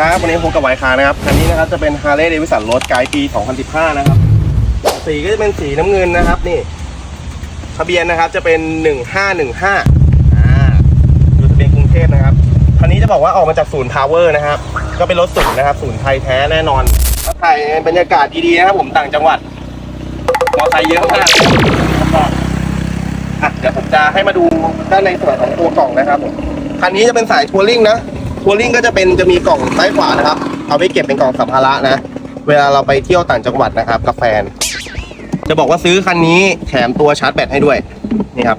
ครับวันนี้พบกับไวคานะครับคันนี้นะครับจะเป็น Harley Davidson Road Guide ปี 2015 นะครับ สีก็จะเป็นสีน้ำเงินนะครับนี่ทะเบียนนะครับจะเป็น 1515อ่าอยู่ทะเบียนกรุงเทพนะครับคันนี้จะบอกว่าออกมาจากศูนย์ Power นะครับ ก็เป็นรถศูนย์นะครับศูนย์ไทยแท้แน่นอนถ้าถ่ายบรรยากาศดีๆนะครับผมต่างจังหวัดมอไซค์เยอะมากอะเดี๋ยวผมจะให้มาดูด้านในส่วนของตัวกล่องนะครับผมคันนี้จะเป็นสายทัวริงนะ ทัวริงก็จะเป็นจะมีกล่องซ้ายขวานะครับ เอาไว้เก็บเป็นกล่องสัมภาระนะ เวลาเราไปเที่ยวต่างจังหวัดนะครับกับแฟน จะบอกว่าซื้อคันนี้แถมตัวชาร์จแบตให้ด้วย นี่ครับ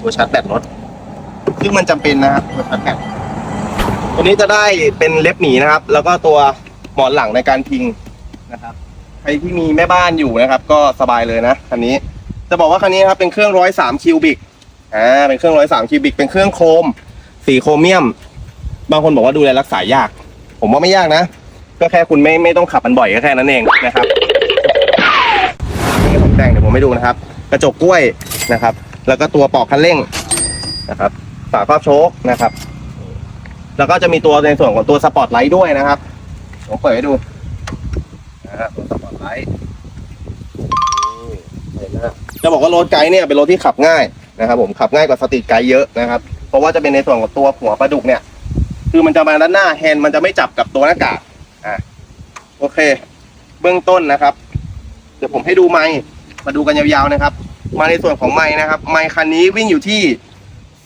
ตัวชาร์จแบตรถ ซึ่งมันจำเป็นนะครับตัวชาร์จแบตตัวนี้จะได้เป็นเล็บหนีนะครับ แล้วก็ตัวหมอนหลังในการพิงนะครับใครที่มีแม่บ้านอยู่นะครับ ก็สบายเลยนะคันนี้ จะบอกว่าคันนี้ครับเป็นเครื่องร้อยสามคิวบิกอ่าเป็นเครื่องร้อยสามคิวบิกเป็นเครื่องโครมสีโครเมียม บางคนบอกว่าดูแลรักษายาก ผมว่าไม่ยากนะ ก็แค่คุณไม่ไม่ต้องขับมันบ่อยก็แค่นั้นเองนะครับนี่ผมแต่งเดี๋ยวผมให้ดูนะครับ กระจกกล้วยนะครับ แล้วก็ตัวปอกคันเร่งนะครับ ฝาครอบโชคนะครับ แล้วก็จะมีตัวในส่วนของตัวสปอร์ตไลท์ด้วยนะครับผมเปิดให้ดูนะครับตัวสปอร์ตไลท์นี่เห็นไหมฮะจะบอกว่ารถไกด์เนี่ยเป็นรถที่ขับง่ายนะครับ ผมขับง่ายกว่าสตรีทไกด์เยอะนะครับ เพราะว่าจะเป็นในส่วนของตัวหัวปลาดุกเนี่ย คือมันจะมาด้านหน้าแฮนด์มันจะไม่จับกับตัวหน้ากากอะโอเค เบื้องต้นนะครับ เดี๋ยวผมให้ดูไมค์มาดูกันยาวๆนะครับ มาในส่วนของไมค์นะครับ ไมค์คันนี้วิ่งอยู่ที่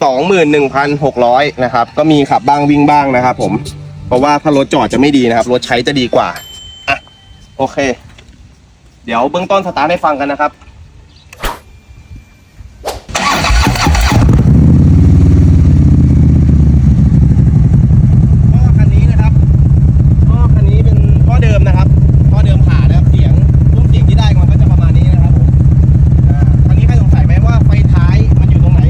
สองหมื่นหนึ่งพันหกร้อยนะครับ ก็มีขับบ้างวิ่งบ้างนะครับ ผม เพราะว่าถ้ารถจอดจะไม่ดีนะครับ รถใช้จะดีกว่าอะโอเค เดี๋ยวเบื้องต้นสตาร์ทให้ฟังกันนะครับ ก็คันนี้นะครับก็คันนี้เป็นท่อเดิมนะครับท่อเดิมผ่านะครับเสียงรุ่นเสียงที่ได้มันก็จะประมาณนี้นะครับผมอ่าคันนี้ใครสงสัยไหมว่าไฟท้ายมันอยู่ตรงไหน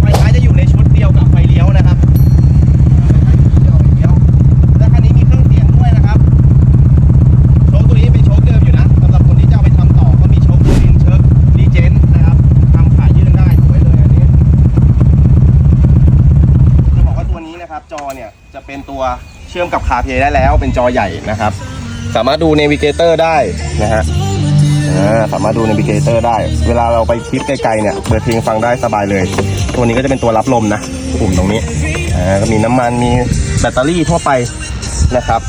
ไฟท้ายจะอยู่ในชุดเดียวกับไฟเลี้ยวนะครับอ่าไฟท้ายอยู่ชุดเดียวกับไฟเลี้ยวและคันนี้มีเครื่องเสียงด้วยนะครับ โชคตัวนี้เป็นโชคเดิมอยู่นะสำหรับคนที่จะเอาไปทำต่อก็มีโชคตัวลินเชิร์กรีเจนนะครับทำขายื่นได้สวยเลยอันนี้ จะบอกว่าตัวนี้นะครับจอ เป็นตัวเชื่อมกับคาเพย์ได้แล้วเป็นจอใหญ่นะครับ สามารถดูเนวิเกเตอร์ได้นะฮะสามารถดูเนวิเกเตอร์ได้ เวลาเราไปทริปไกลๆเนี่ยเปิดเพลงฟังได้สบายเลย ตัวนี้ก็จะเป็นตัวรับลมนะปุ่มตรงนี้ก็มีน้ำมันมีแบตเตอรี่ทั่วไปนะครับ